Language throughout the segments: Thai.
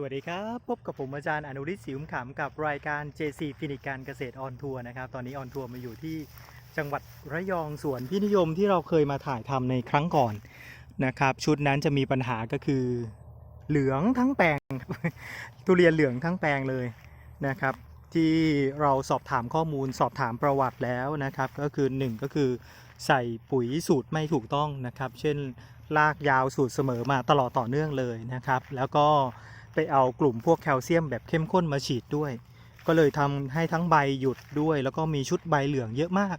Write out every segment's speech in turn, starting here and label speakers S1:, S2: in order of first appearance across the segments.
S1: สวัสดีครับ พบกับผมอาจารย์อนุริศศรีอุ้มขำกับรายการ JC ฟินิการเกษตรออนทัวร์นะครับ ตอนนี้ออนทัวร์มาอยู่ที่จังหวัดระยองสวนพี่นิยมที่เราเคยมาถ่ายทำในครั้งก่อนนะครับ ชุดนั้นจะมีปัญหาก็คือเหลืองทั้งแปลง ทุเรียนเหลืองทั้งแปลงเลยนะครับ ที่เราสอบถามข้อมูลสอบถามประวัติแล้วนะครับ ก็คือหนึ่งก็คือใส่ปุ๋ยสูตรไม่ถูกต้องนะครับ เช่นลากยาวสูตรเสมอมาตลอดต่อเนื่องเลยนะครับ แล้วก็ ไปเอากลุ่มพวกแคลเซียมแบบเข้มข้นมาฉีดด้วย ก็เลยทำให้ทั้งใบหยุดด้วย แล้วก็มีชุดใบเหลืองเยอะมาก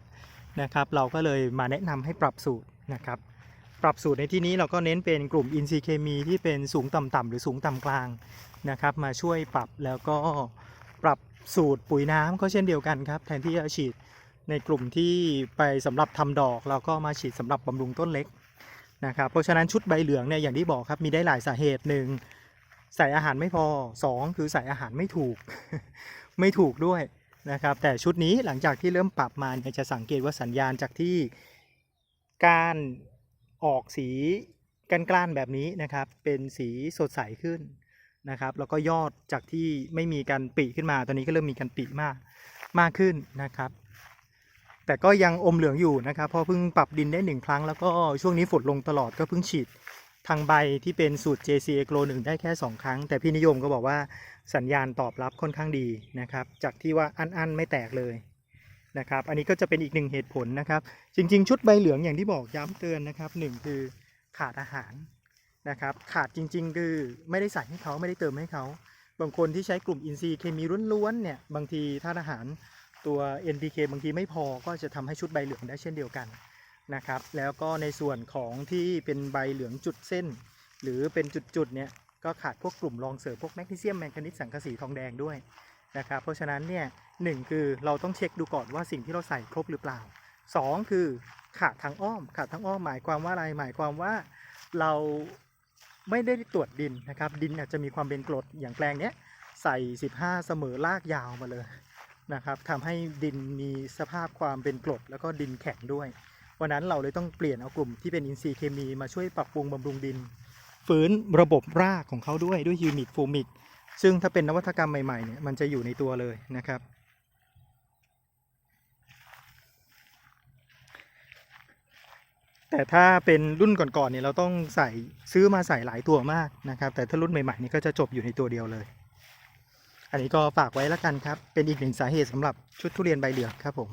S1: นะครับ เราก็เลยมาแนะนำให้ปรับสูตรนะครับ ปรับสูตรในที่นี้เราก็เน้นเป็นกลุ่มอินทรีย์เคมีที่เป็นสูงต่ำๆหรือสูงต่ำกลางนะครับ มาช่วยปรับแล้วก็ปรับสูตรปุ๋ยน้ำก็เช่นเดียวกันครับ แทนที่จะฉีดในกลุ่มที่ไปสำหรับทำดอกเราก็มาฉีดสำหรับบำรุงต้นเล็กนะครับเพราะฉะนั้นชุดใบเหลืองเนี่ยอย่างที่บอกครับมีได้หลายสาเหตุหนึ่ง ใส่อาหารไม่พอ 2 คือใส่อาหารไม่ถูก ไม่ถูกด้วยนะครับ แต่ชุดนี้หลังจากที่เริ่มปรับมาเนี่ยจะสังเกตว่าสัญญาณจากที่การออกสีกันกล้านๆแบบนี้นะครับ เป็นสีสดใสขึ้นนะครับ แล้วก็ยอดจากที่ไม่มีการปีขึ้นมา ตอนนี้ก็เริ่มมีการปีมากมากขึ้นนะครับ แต่ก็ยังอมเหลืองอยู่นะครับ เพราะเพิ่งปรับดินได้หนึ่งครั้ง แล้วก็ช่วงนี้ฝนลงตลอดก็เพิ่งฉีด ทางใบที่เป็นสูตร JC Agro 1ได้แค่ 2 ครั้ง แต่พี่นิยมก็บอกว่าสัญญาณตอบรับค่อนข้างดีนะครับ จากที่ว่าอันๆไม่แตกเลยนะครับ อันนี้ก็จะเป็นอีกหนึ่งเหตุผลนะครับ จริง ๆ ชุดใบเหลืองอย่างที่บอกย้ำเตือนนะครับหนึ่งคือขาดอาหารนะครับ ขาดจริง ๆ คือไม่ได้ใส่ให้เขาไม่ได้เติมให้เขา บางคนที่ใช้กลุ่มอินทรีย์เคมีล้วนๆเนี่ยบางทีธาตุอาหารตัว NPK บางทีไม่พอก็จะทำให้ชุดใบเหลืองได้เช่นเดียวกัน นะครับ แล้วก็ในส่วนของที่เป็นใบเหลืองจุดเส้น หรือเป็นจุดๆเนี่ยก็ขาดพวกกลุ่มรองเสริมพวกแมกนีเซียมแมงกานีสสังกะสีทองแดงด้วยนะครับเพราะฉะนั้นเนี่ยหนึ่งคือเราต้องเช็คดูก่อนว่าสิ่งที่เราใส่ครบหรือเปล่าสองคือขาดทางอ้อม ขาดทางอ้อมหมายความว่าอะไรหมายความว่าเราไม่ได้ตรวจดินนะครับ ดินอาจจะมีความเป็นกรดอย่างแปลงเนี้ยใส่ 15 เสมอลากยาวมาเลยนะครับทำให้ดินมีสภาพความเป็นกรดแล้วก็ดินแข็งด้วย วันนั้นเราเลยต้องเปลี่ยนเอากลุ่มที่เป็นอินทรีย์เคมีมาช่วยปรับปรุงบำรุงดิน ฟื้นระบบรากของเขาด้วยด้วยยูมิกฟูมิก ซึ่งถ้าเป็นนวัตกรรมใหม่ๆเนี่ยมันจะอยู่ในตัวเลยนะครับ แต่ถ้าเป็นรุ่นก่อนๆเนี่ยเราต้องใส่ซื้อมาใส่หลายตัวมากนะครับ แต่ถ้ารุ่นใหม่ๆนี่ก็จะจบอยู่ในตัวเดียวเลย อันนี้ก็ฝากไว้แล้วกันครับ เป็นอีกหนึ่งสาเหตุสำหรับชุดทุเรียนใบเหลืองครับผม